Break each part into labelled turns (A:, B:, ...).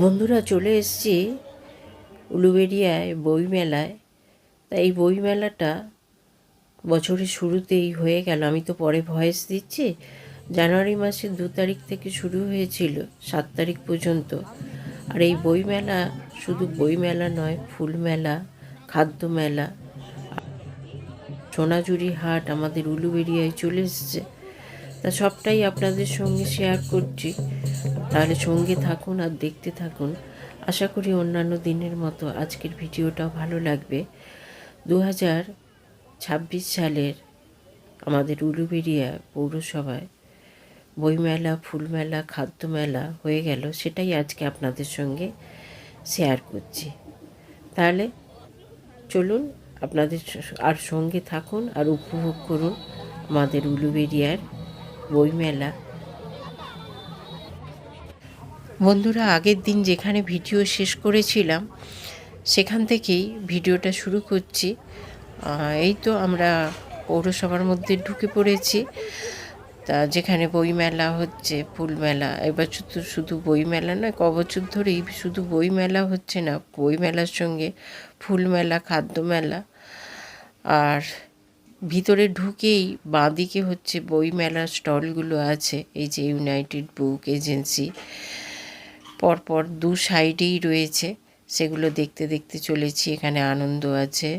A: বন্ধুরা চলে এসেছি উলুবেড়িয়ায় বইমেলায়। তা এই বইমেলাটা বছরের শুরুতেই হয়ে গেল। আমি তো পরে ভয়েস দিচ্ছি। জানুয়ারি মাসের দু তারিখ থেকে শুরু হয়েছিল, সাত তারিখ পর্যন্ত। আর এই বইমেলা শুধু বইমেলা নয় ফুল মেলা খাদ্য মেলা সোনাঝুরি হাট আমাদের উলুবেড়িয়ায় চলে এসছে। তা সবটাই আপনাদের সঙ্গে শেয়ার করছি। তাহলে সঙ্গে থাকুন আর দেখতে থাকুন। আশা করি অন্যান্য দিনের মতো আজকের ভিডিওটাও ভালো লাগবে। দু হাজার ছাব্বিশ সালের আমাদের উলুবেড়িয়া পৌরসভায় বইমেলা, ফুলমেলা খাদ্য মেলা হয়ে গেল, সেটাই আজকে আপনাদের সঙ্গে শেয়ার করছি। তাহলে চলুন, আপনাদের আর সঙ্গে থাকুন আর উপভোগ করুন আমাদের উলুবেরিয়ার বইমেলা। বন্ধুরা, আগের দিন যেখানে ভিডিও শেষ করেছিলাম, সেখান থেকেই ভিডিওটা শুরু করছি। এই তো আমরা পৌরসভার মধ্যে ঢুকে পড়েছি। তা যেখানে বইমেলা হচ্ছে, ফুলমেলা, এবার শুধু শুধু বইমেলা নয়, ক বছর ধরেই শুধু বইমেলা হচ্ছে না, বইমেলার সঙ্গে ফুলমেলা খাদ্য মেলা আর ভিতরে ঢুকেই বাঁদিকে হচ্ছে বইমেলার স্টলগুলো আছে, এই যে ইউনাইটেড বুক এজেন্সি পরপর দু সাইডেই রয়েছে, সেগুলো দেখতে দেখতে চলেছি, এখানে আনন্দ আছে।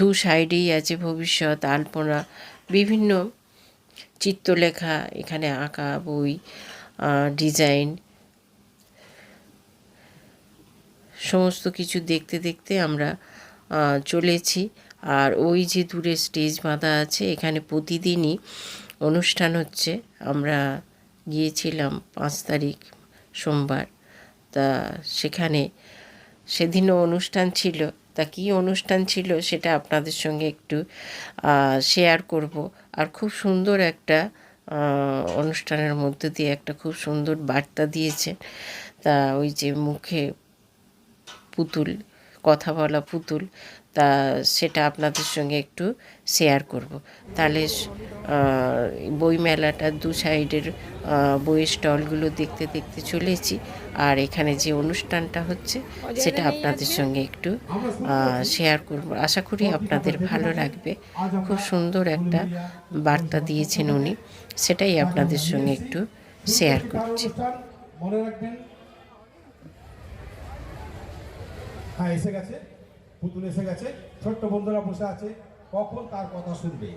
A: দু সাইডেই আছে ভবিষ্যৎ, আলপনা, বিভিন্ন চিত্রলেখা, এখানে আঁকা, বই ডিজাইন। সমস্ত কিছু দেখতে দেখতে আমরা চলেছি। আর ওই যে দূরে স্টেজ বাঁধা আছে, এখানে প্রতিদিনই অনুষ্ঠান হচ্ছে। আমরা গিয়েছিলাম পাঁচ তারিখ সোমবার। তা সেখানে সেদিনও অনুষ্ঠান ছিল। তা কী অনুষ্ঠান ছিল সেটা আপনাদের সঙ্গে একটু শেয়ার করব। আর খুব সুন্দর একটা অনুষ্ঠানের মধ্যে দিয়ে একটা খুব সুন্দর বার্তা দিয়েছে তা ওই যে মুখে পুতুল কথা বলা পুতুল তা সেটা আপনাদের সঙ্গে একটু শেয়ার করব। তাহলে আহ, বই মেলাটার দু সাইডের বইয়ের স্টলগুলো দেখতে দেখতে চলেছি। আর এখানে যে অনুষ্ঠানটা হচ্ছে সেটা আপনাদের সঙ্গে একটু শেয়ার করব। আশা করি আপনাদের ভালো লাগবে। খুব সুন্দর একটা বার্তা দিয়েছেন উনি। সেটাই আপনাদের সঙ্গে একটু শেয়ার করছি।
B: মনে রাখবেন। হ্যাঁ এসে গেছে। পুতুল এসে গেছে। ছোট্ট বন্ধুরা বসে আছে। কখন তার কথা শুনবে?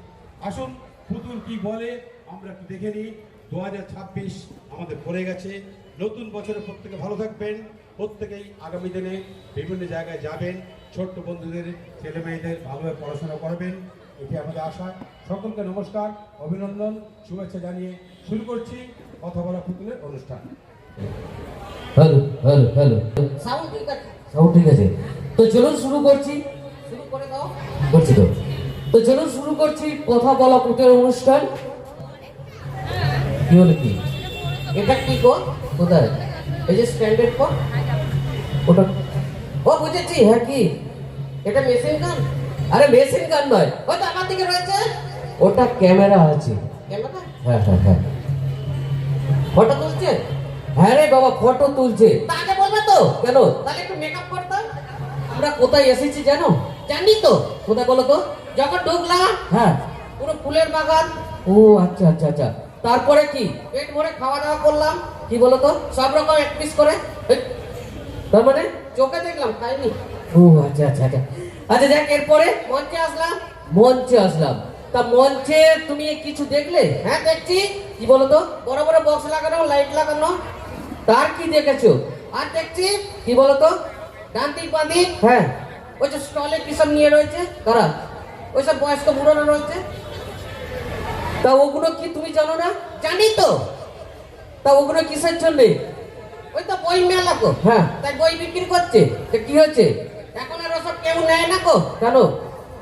B: আসুন পুতুল কি বলে আমরা একটু দেখে নিই। দু হাজার ছাব্বিশ আমাদের পড়ে গেছে। নতুন বছরে প্রত্যেকে ভালো থাকবেন। প্রত্যেকেই আগামী দিনে বিভিন্ন জায়গায় যাবেন। ছোট্ট বন্ধুদের ছেলে মেয়েদের ভালোভাবে পড়াশোনা করবেন। এটি আমাদের আশা। সকলকে নমস্কার অভিনন্দন শুভেচ্ছা জানিয়ে শুরু করছি কথা বলা পুতুলের অনুষ্ঠান।
C: Hello hello hello.
D: সাউন্ড ঠিক আছে।
C: সব ঠিক আছে। তো চলুন শুরু করছি।
D: শুরু করে দাও
C: করছি তো। তো চলুন শুরু করছি কথা বলা পুতের অনুষ্ঠান। কি হলো কি?
D: এটা কি গো?
C: কোথায়?
D: এই যে স্ট্যান্ডার্ড পর
C: ওটা
D: ও বুঝেছি
C: হ্যাঁ কি?
D: এটা মেশিন গান
C: আরে মেশিন গান নয়।
D: ওই তো আমার দিকে রয়েছে।
C: ওটা ক্যামেরা আছে।
D: ক্যামেরা?
C: হ্যাঁ হ্যাঁ হ্যাঁ।
D: ফটো তুলছে?
C: হ্যাঁ রে বাবা ফটো তুলছে।
D: তা আগে তো?
C: কেন?
D: তাহলে একটু মেকআপ করতাম
C: আমরা কোথায় এসেছি জানো?
D: জানি তো।
C: কোথায় বলো তো?
D: যখন ঢুকলাম
C: হ্যাঁ।
D: পুরো ফুলের বাগান।
C: ও আচ্ছা আচ্ছা আচ্ছা। তারপরে কি?
D: পেট ভরে খাওয়া দাওয়া করলাম।
C: কি বলো তো?
D: সব রকম এক পিস করে।
C: তার মানে?
D: চোখে দেখলাম খাইনি।
C: ও আচ্ছা আচ্ছা আচ্ছা। আচ্ছা দেখ এরপরে
D: মঞ্চে আসলাম।
C: মঞ্চে আসলাম। তা মঞ্চে তুমি কিছু দেখলে?
D: হ্যাঁ দেখছি।
C: কি বলো তো?
D: বড় বড় বক্স লাগানো লাইট লাগানো।
C: তার কি দেখেছ?
D: আর দেখছি
C: কি বলো তো
D: ডান দিক বাঁ দিক?
C: হ্যাঁ।
D: ওই যে স্টলে কি সব নিয়ে রয়েছে
C: কারা
D: ওই সব বয়স্ক বুড়োরা রয়েছে।
C: তা ওগুলো কি তুমি জানো না?
D: জানি তো।
C: তা ওগুলো কিসের জন্য?
D: ওই তো বই মেলা গো।
C: হ্যাঁ।
D: তাই বই বিক্রি করছে।
C: তা কি হয়েছে?
D: এখন আর ওসব কেউ নেয় না গো।
C: কেন?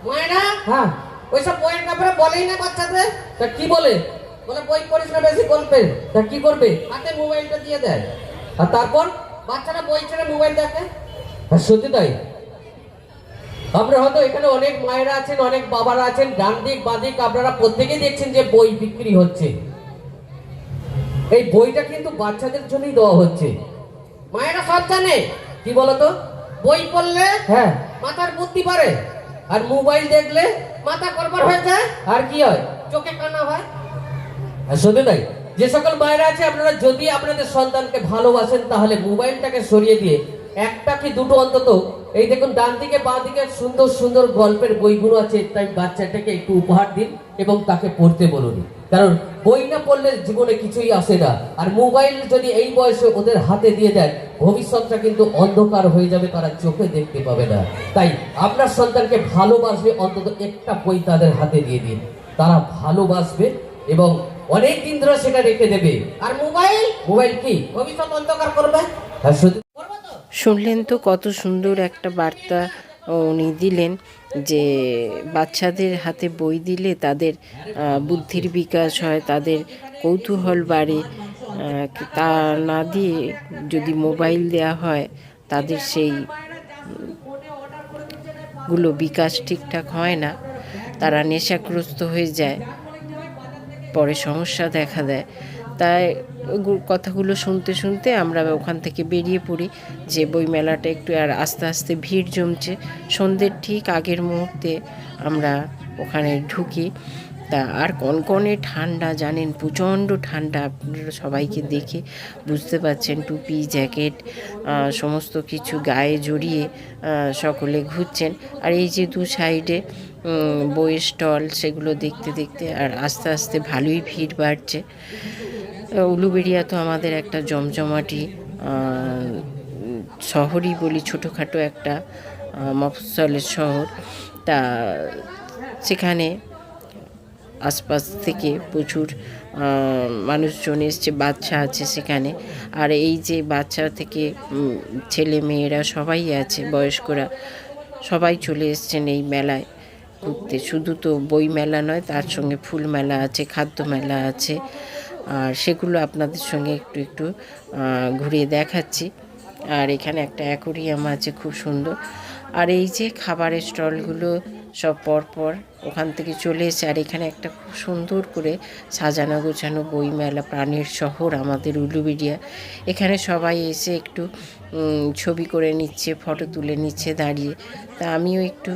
D: মায়েরা?
C: হ্যাঁ।
D: ওইসব বইয়ের ব্যাপারে বলেই না বাচ্চাদের?
C: তা কি বলে?
D: বলে বই পড়িস না বেশি গল্পের
C: তা কি করবে?
D: হাতে মোবাইলটা দিয়ে দেয়।
C: আর তারপর?
D: বাচ্চারা বই ছেড়ে মোবাইল দেখে?
C: আর সত্যি তাই। আমরা হয়তো এখানে অনেক মায়েরা আছেন অনেক বাবারা আছেন ডান দিক বাঁদিক আপনারা প্রত্যেকেই দেখছেন যে বই বিক্রি হচ্ছে। এই বইটা কিন্তু বাচ্চাদের জন্যই দেওয়া হচ্ছে।
D: মায়েরা সব জানে।
C: কি বলতো?
D: বই পড়লে
C: হ্যাঁ।
D: মাথার বুদ্ধি বাড়ে।
C: আর মোবাইল দেখলে
D: মাথা করবার হয়ে যায়।
C: আর কি হয়?
D: চোখে কানা হয়।
C: আর শুধু নাই যে সকল মায়েরা আছে, আপনারা যদি আপনাদের সন্তানকে ভালোবাসেন, তাহলে মোবাইলটাকে সরিয়ে দিয়ে একটা কি দুটো অন্তত, এই দেখুন, ডান দিকে, বাঁ দিকে সুন্দর সুন্দর গল্পের বইগুলো আছে, তাই বাচ্চাটাকে একটু উপহার দিন এবং তাকে পড়তে বলুন। কারণ বই না পড়লে জীবনে কিছুই আসে না। আর মোবাইল যদি এই বয়সে ওদের হাতে দিয়ে দেন, ভবিষ্যৎটা কিন্তু অন্ধকার হয়ে যাবে, তারা চোখে দেখতে পাবে না। তাই আপনার সন্তানকে ভালোবাসবে, অন্তত একটা বই তাদের হাতে দিয়ে দিন। তারা ভালোবাসবে এবং অনেক দিন ধরে সেটা রেখে দেবে।
D: আর মোবাইল?
C: মোবাইল কি?
D: ভবিষ্যৎ অন্ধকার করবে।
A: শুনলেন তো কত সুন্দর একটা বার্তা উনি দিলেন যে বাচ্চাদের হাতে বই দিলে তাদের বুদ্ধির বিকাশ হয়, তাদের কৌতূহল বাড়ে। তা না দিয়ে যদি মোবাইল দেওয়া হয়, তাদের সেই গুলো বিকাশ ঠিকঠাক হয় না। তারা নেশাগ্রস্ত হয়ে যায়। পরে সমস্যা দেখা দেয়। তাই কথাগুলো শুনতে শুনতে আমরা ওখান থেকে বেরিয়ে পড়ি যে বইমেলাটা একটু আর আস্তে আস্তে ভিড় জমছে। সন্ধ্যের ঠিক আগের মুহূর্তে আমরা ওখানে ঢুকি। তা আর কনকনে ঠান্ডা জানেন প্রচণ্ড ঠান্ডা আপনারা সবাইকে দেখে বুঝতে পারছেন টুপি জ্যাকেট সমস্ত কিছু গায়ে জড়িয়ে সকলে ঘুরছেন। আর এই যে দু সাইডে বইয়ের স্টল সেগুলো দেখতে দেখতে আর আস্তে আস্তে ভালোই ভিড় বাড়ছে। উলুবেড়িয়া তো আমাদের একটা জমজমাটি শহরই বলি ছোটোখাটো একটা আহ, মফস্বলের শহর। তা সেখানে আশপাশ থেকে প্রচুর মানুষজন এসছে, বাচ্চা আছে সেখানে। আর এই যে বাচ্চা থেকে ছেলে মেয়েরা সবাই আছে, বয়স্করা সবাই চলে এসছেন এই মেলায় ঘুরতে। শুধু তো বই মেলা নয়, তার সঙ্গে ফুল মেলা আছে, খাদ্য মেলা আছে। আর সেগুলো আপনাদের সঙ্গে একটু একটু ঘুরিয়ে দেখাচ্ছি। আর এখানে একটা অ্যাকোরিয়াম আছে, খুব সুন্দর। আর এই যে খাবারের স্টলগুলো সব পরপর ওখান থেকে চলে এসে, আর এখানে একটা খুব সুন্দর করে সাজানো গোছানো বই মেলা প্রাণীর শহর আমাদের উলুবেড়িয়া। এখানে সবাই এসে একটু ছবি করে নিচ্ছে, ফটো তুলে নিচ্ছে দাঁড়িয়ে। তা আমিও একটু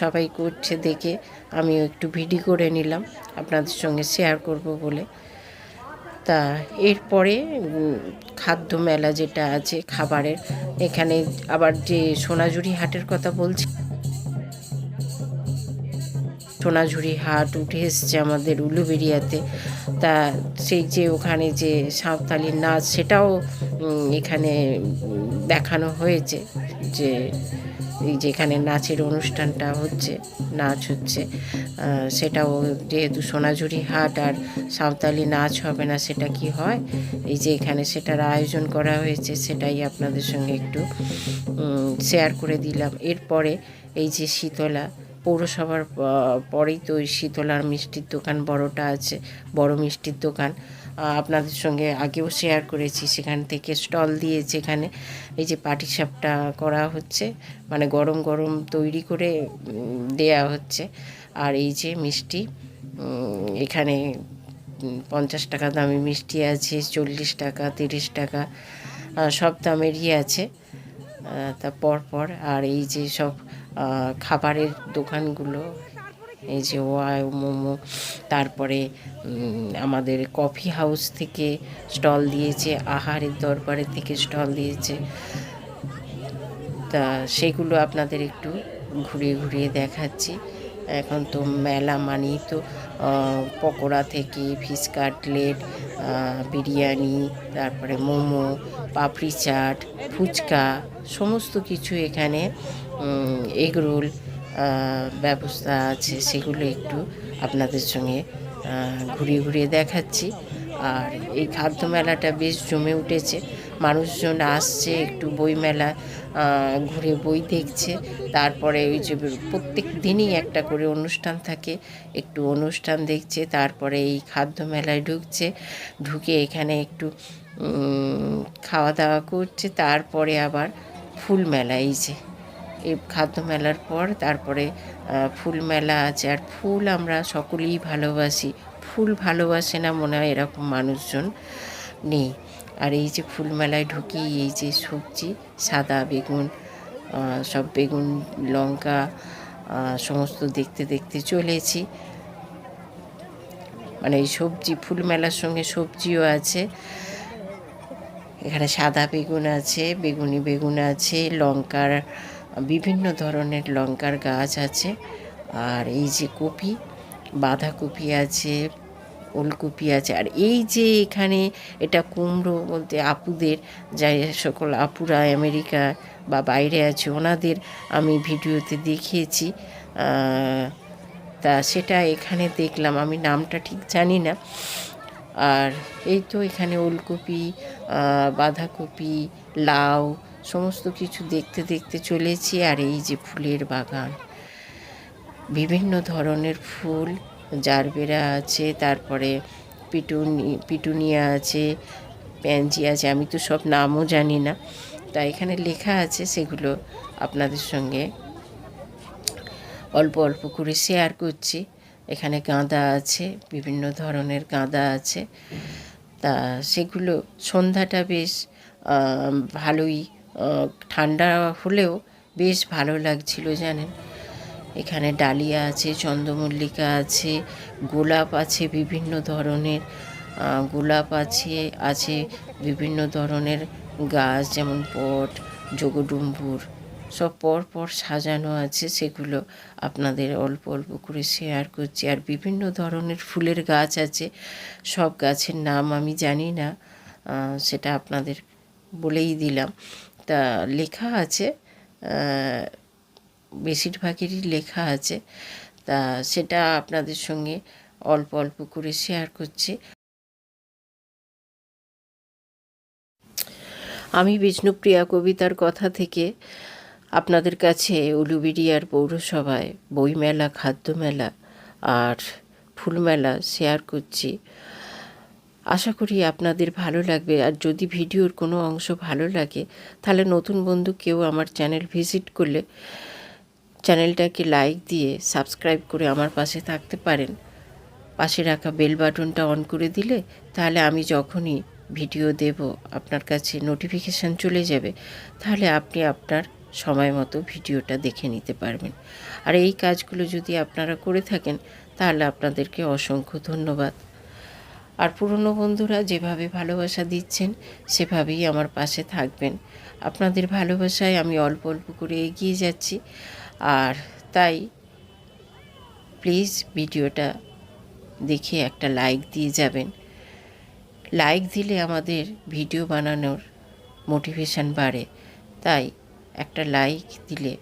A: সবাই করছে দেখে আমিও একটু ভিডিও করে নিলাম, আপনাদের সঙ্গে শেয়ার করব বলে। তা এরপরে খাদ্য মেলা যেটা আছে, খাবারের, এখানে আবার যে সোনাঝুরি হাটের কথা বলছি। সোনাঝুরি হাট উঠে এসছে আমাদের উলুবেরিয়াতে তা সেই যে ওখানে যে সাঁওতালি নাচ, সেটাও এখানে দেখানো হয়েছে যে এই যেখানে নাচের অনুষ্ঠানটা হচ্ছে, নাচ হচ্ছে। সেটাও যেহেতু সোনাঝুরি হাট আর সাঁওতালি নাচ হবে না, সেটা কি হয়? এই যে এখানে সেটার আয়োজন করা হয়েছে, সেটাই আপনাদের সঙ্গে একটু শেয়ার করে দিলাম। এরপরে এই যে শীতলা পৌরসভার পরেই তো ওই শীতলার মিষ্টির দোকান, বড়টা আছে, বড় মিষ্টির দোকান। আপনাদের সঙ্গে আগেও শেয়ার করেছি, সেখান থেকে স্টল দিয়েছে এখানে। এই যে পাটিসাপটা করা হচ্ছে মানে গরম গরম তৈরি করে দেয়া হচ্ছে। আর এই যে মিষ্টি এখানে পঞ্চাশ টাকা দামি মিষ্টি আছে, চল্লিশ টাকা, তিরিশ টাকা সব দামেরই আছে। তা পরপর, আর এই যে সব খাবারের দোকানগুলো, এই যে ওয়াই মোমো, তারপরে আমাদের কফি হাউস থেকে স্টল দিয়েছে, আহারের দরবারে থেকে স্টল দিয়েছে। তা সেগুলো আপনাদের একটু ঘুরিয়ে ঘুরিয়ে দেখাচ্ছি। এখন তো মেলা মানেই তো পকোড়া থেকে ফিস কাটলেট বিরিয়ানি, তারপরে মোমো, পাপড়ি চাট, ফুচকা, সমস্ত কিছু এখানে এগরোল ব্যবস্থা আছে সেগুলো একটু আপনাদের সঙ্গে ঘুরিয়ে ঘুরিয়ে দেখাচ্ছি। আর এই খাদ্য মেলাটা বেশ জমে উঠেছে। মানুষজন আসছে, একটু বই মেলা ঘুরে বই দেখছে। তারপরে ওই যে প্রত্যেক দিনই একটা করে অনুষ্ঠান থাকে, একটু অনুষ্ঠান দেখছে, তারপরে এই খাদ্য মেলায় ঢুকছে, ঢুকে এখানে একটু খাওয়া দাওয়া করছে, তারপরে আবার ফুল মেলা, এই যে। এই খাদ্য মেলার পর তারপরে ফুল মেলা আছে। আর ফুল আমরা সকলেই ভালোবাসি। ফুল ভালোবাসে না মনে হয় এরকম মানুষজন নেই। আর এই যে ফুল মেলায় ঢুকি, এই যে সবজি, সাদা বেগুন সব বেগুন, লঙ্কা সমস্ত দেখতে দেখতে চলেছি। মানে এই সবজি, ফুল মেলার সঙ্গে সবজিও আছে। এখানে সাদা বেগুন আছে, বেগুনি বেগুন আছে, লঙ্কার বিভিন্ন ধরনের লঙ্কার গাছ আছে, আর এই যে কপি, বাঁধাকপি আছে, ওলকপি আছে, আর এই যে এখানে এটা কুমড়ো বলতে আপুদের, যাই সকল আপুরা আমেরিকা বা বাইরে আছে, ওনাদের আমি ভিডিওতে দেখিয়েছি তা সেটা এখানে দেখলাম, আমি নামটা ঠিক জানি না, আর এই তো এখানে ওলকপি বাঁধাকপি, লাউ সমস্ত কিছু দেখতে দেখতে চলেছি আর এই যে ফুলের বাগান। বিভিন্ন ধরনের ফুল, জারবেরা আছে, তারপরে পিটুনি, পিটুনিয়া আছে, প্যানজি আছে, আমি তো সব নামও জানি না। তা এখানে লেখা আছে সেগুলো আপনাদের সঙ্গে অল্প অল্প করে শেয়ার করছি। এখানে গাঁদা আছে, বিভিন্ন ধরনের গাঁদা আছে। তা সেগুলো সন্ধ্যাটা বেশ ভালোই ঠান্ডা হলেও বেশ ভালো লাগছিল, জানেন। এখানে ডালিয়া আছে, চন্দ্রমল্লিকা আছে, গোলাপ আছে বিভিন্ন ধরনের গোলাপ আছে আছে বিভিন্ন ধরনের গাছ, যেমন পট যোগডুম্বুর সব পর পর সাজানো আছে, সেগুলো আপনাদের অল্প অল্প করে শেয়ার করছি। আর বিভিন্ন ধরনের ফুলের গাছ আছে, সব গাছের নাম আমি জানি না সেটা আপনাদের বলেই দিলাম। তা লেখা আছে বেশিরভাগেরই লেখা আছে। তা সেটা আপনাদের সঙ্গে অল্প অল্প করে শেয়ার করছি। আমি বিষ্ণুপ্রিয়া কবিতার কথা থেকে আপনাদের কাছে উলুবেড়িয়ার পৌরসভায় বইমেলা, খাদ্যমেলা আর ফুলমেলা শেয়ার করছি। আশা করি আপনাদের ভালো লাগবে। আর যদি ভিডিওর কোনো অংশ ভালো লাগে, তাহলে নতুন বন্ধু কেউ আমার চ্যানেল ভিজিট করলে চ্যানেলটাকে লাইক দিয়ে সাবস্ক্রাইব করে আমার পাশে থাকতে পারেন। পাশে রাখা বেল বাটনটা অন করে দিলে, তাহলে আমি যখনই ভিডিও দেব, আপনার কাছে নোটিফিকেশান চলে যাবে, তাহলে আপনি আপনার সময় মতো ভিডিওটা দেখে নিতে পারবেন। আর এই কাজগুলো যদি আপনারা করে থাকেন, তাহলে আপনাদেরকে অসংখ্য ধন্যবাদ। আর পুরনো বন্ধুরা যেভাবে ভালোবাসা দিচ্ছেন, সেভাবেই আমার পাশে থাকবেন। আপনাদের ভালোবাসায় আমি অল্প অল্প করে এগিয়ে যাচ্ছি। আর তাই প্লিজ ভিডিওটা দেখে একটা লাইক দিয়ে যাবেন। লাইক দিলে আমাদের ভিডিও বানানোর মোটিভেশন বাড়ে। তাই একটা লাইক দিলে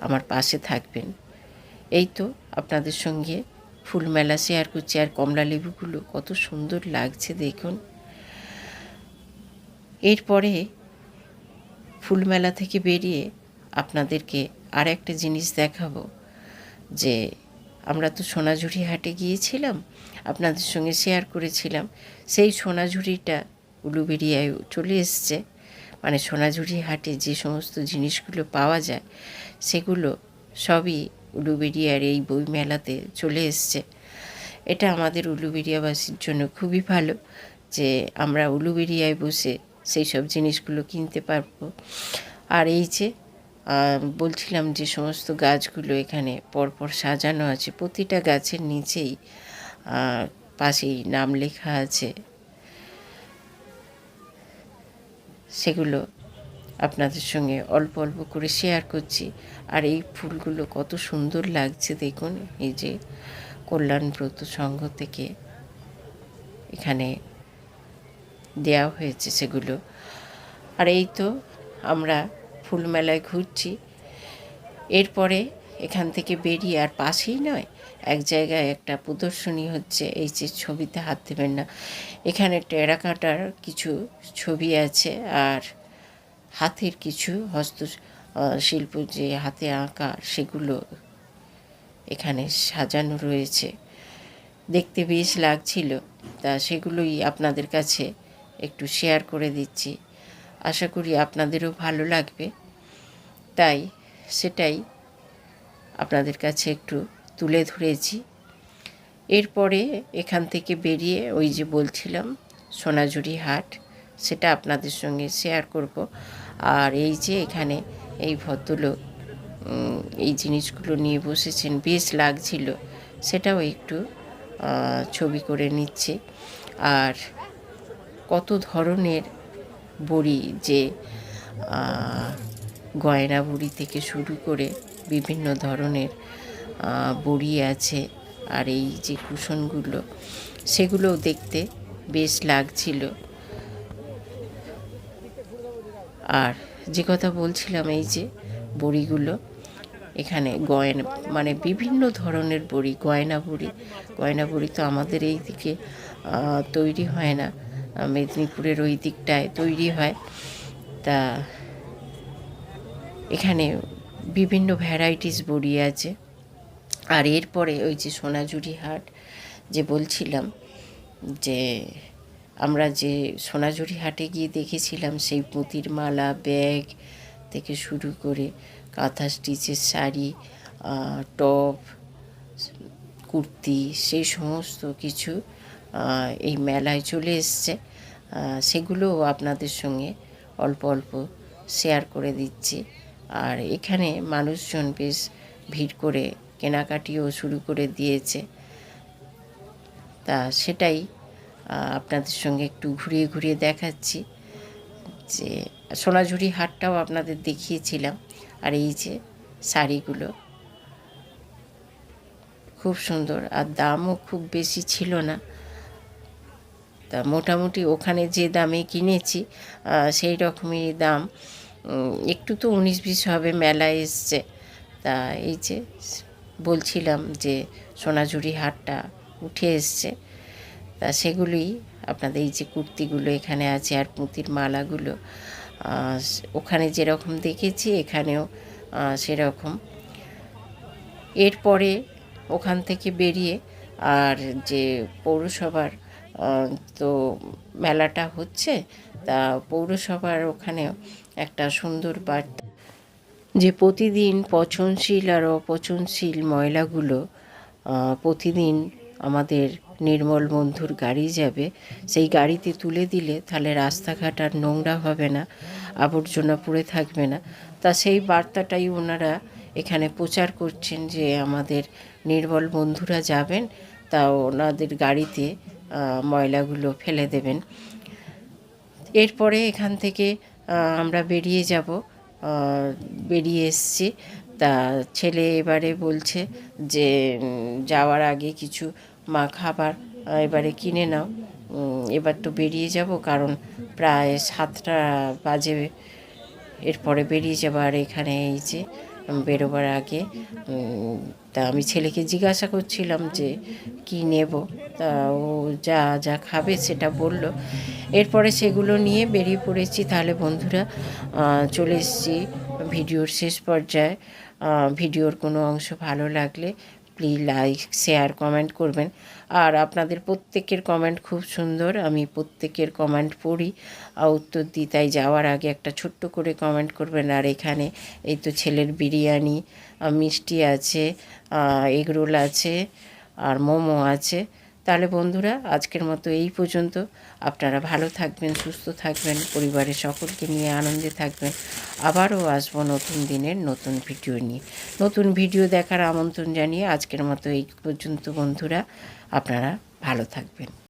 A: আমার পাশে থাকবেন। এই তো আপনাদের সঙ্গে ফুল মেলা শেয়ার করছি আর কমলা লেবুগুলো কত সুন্দর লাগছে দেখুন। এরপরে ফুল মেলা থেকে বেরিয়ে আপনাদেরকে আর একটা জিনিস দেখাবো, যে আমরা তো সোনাঝুরি হাটে গিয়েছিলাম, আপনাদের সঙ্গে শেয়ার করেছিলাম, সেই সোনাঝুরিটা উলুবেরিয়ায় চলে এসছে। মানে সোনাঝুরি হাটে যে সমস্ত জিনিসগুলো পাওয়া যায়, সেগুলো সবই উলুবেরিয়ার এই বই মেলাতে চলে এসছে। এটা আমাদের উলুবেরিয়াবাসীর জন্য খুবই ভালো যে আমরা উলুবেরিয়ায় বসে সেই সব জিনিসগুলো কিনতে পারব। আর এই যে বলছিলাম যে সমস্ত গাছগুলো এখানে পরপর সাজানো আছে, প্রতিটা গাছের নিচেই পাশেই নাম লেখা আছে। সেগুলো আপনাদের সঙ্গে অল্প অল্প করে শেয়ার করছি। আর এই ফুলগুলো কত সুন্দর লাগছে দেখুন, এই যে কল্যাণব্রত সংঘ থেকে এখানে দেওয়া হয়েছে সেগুলো। আর এই তো আমরা ফুলমেলায় ঘুরছি। এরপরে এখান থেকে বেরিয়ে আর পাশেই নয়, এক জায়গায় একটা প্রদর্শনী হচ্ছে, এই যে ছবিতে হাত দেবেন না। এখানে টেরাকাটার কিছু ছবি আছে আর হাতের কিছু হস্ত শিল্প যে হাতে আঁকা সেগুলো এখানে সাজানো রয়েছে। দেখতে বেশ লাগছিল। তা সেগুলোই আপনাদের কাছে একটু শেয়ার করে দিচ্ছি। আশা করি আপনাদেরও ভালো লাগবে। তাই সেটাই আপনাদের কাছে একটু তুলে ধরেছি। এরপরে এখান থেকে বেরিয়ে ওই যে বলছিলাম, সোনাঝুরি হাট। সেটা আপনাদের সঙ্গে শেয়ার করব। আর এই যে এখানে এই ভদ্রলোক এই জিনিসগুলো নিয়ে বসেছেন, বেশ লাগছিল। সেটাও একটু ছবি করে নিচ্ছে। আর কত ধরনের বড়ি যে গয়না বড়ি থেকে শুরু করে বিভিন্ন ধরনের বড়ি আছে। আর এই যে কুশনগুলো, সেগুলোও দেখতে বেশ লাগছিল। আর যে কথা বলছিলাম, এই যে বড়িগুলো, এখানে গয়না মানে বিভিন্ন ধরনের বড়ি, গয়না বড়ি। গয়না বড়ি তো আমাদের এই দিকে তৈরি হয় না। মেদিনীপুরের ওই দিকটায় তৈরি হয়। তা এখানে বিভিন্ন ভ্যারাইটিস বড়ি আছে। আর এরপরে ওই যে সোনাঝুরি হাট, যে বলছিলাম যে আমরা যে সোনাঝুরি হাটে গিয়ে দেখেছিলাম সেই পুঁতির মালা, ব্যাগ থেকে শুরু করে কাঁথা স্টিচের শাড়ি টপ, কুর্তি, সেই সমস্ত কিছু এই মেলায় চলে এসছে। সেগুলোও আপনাদের সঙ্গে অল্প অল্প শেয়ার করে দিচ্ছি। আর এখানে মানুষজন বেশ ভিড় করে কেনাকাটিও শুরু করে দিয়েছে। তা সেটাই আপনাদের সঙ্গে একটু ঘুরিয়ে ঘুরিয়ে দেখাচ্ছি যে সোনাঝুরি হাটটাও আপনাদের দেখিয়েছিলাম আর এই যে শাড়িগুলো খুব সুন্দর আর দামও খুব বেশি ছিল না। তা মোটামুটি ওখানে যে দামে কিনেছি সেই রকমই দাম। একটু তো উনিশ বিশ হবে মেলায় এসছে। তা এই যে বলছিলাম যে সোনাঝুরি হাটটা উঠে এসছে। তা সেগুলোই আপনাদের এই যে কুর্তিগুলো এখানে আছে আর পুঁতির মালাগুলো ওখানে যেরকম দেখেছি এখানেও সেরকম। এরপরে ওখান থেকে বেরিয়ে আর যে পৌরসভার তো মেলাটা হচ্ছে, তা পৌরসভার ওখানেও একটা সুন্দর বার্তা যে প্রতিদিন পচনশীল আর অপচনশীল ময়লাগুলো প্রতিদিন আমাদের নির্মল বন্ধুর গাড়ি যাবে, সেই গাড়িতে তুলে দিলে তাহলে রাস্তাঘাট আর নোংরা হবে না, আবর্জনা পড়ে থাকবে না। তা সেই বার্তাটাই ওনারা এখানে প্রচার করছেন যে আমাদের নির্মল বন্ধুরা যাবেন, তা ওনাদের গাড়িতে ময়লাগুলো ফেলে দেবেন। এরপরে এখান থেকে আমরা বেরিয়ে যাব বেরিয়ে এসছি। তা ছেলে এবারে বলছে যে যাওয়ার আগে কিছু মা খাবার এবারে কিনে নাও। এবার তো বেরিয়ে যাব, কারণ প্রায় সাতটা বাজে। এরপরে বেরিয়ে যাব, আর এখানে এই যে বেরোবার আগে তা আমি ছেলেকে জিজ্ঞাসা করছিলাম যে, কি নেব? তা ও যা যা খাবে সেটা বলল। এরপরে সেগুলো নিয়ে বেরিয়ে পড়েছি। তাহলে বন্ধুরা চলে এসেছি ভিডিওর শেষ পর্যায়ে। ভিডিওর কোনো অংশ ভালো লাগলে প্লিজ লাইক শেয়ার কমেন্ট করবেন। আর আপনাদের প্রত্যেকের কমেন্ট খুব সুন্দর। আমি প্রত্যেকের কমেন্ট পড়ি। আর উত্তর দিই তাই যাওয়ার আগে একটা ছোট্ট করে কমেন্ট করবেন। আর এখানে এই তো ছেলের বিরিয়ানি মিষ্টি আছে এগরোল আছে, আর মোমো আছে। তাহলে বন্ধুরা, আজকের মতো এই পর্যন্ত। আপনারা ভালো থাকবেন, সুস্থ থাকবেন, পরিবারের সকলকে নিয়ে আনন্দে থাকবেন। আবারও আসব নতুন দিনের নতুন ভিডিও নিয়ে। নতুন ভিডিও দেখার আমন্ত্রণ জানিয়ে আজকের মতো এই পর্যন্ত বন্ধুরা, আপনারা ভালো থাকবেন।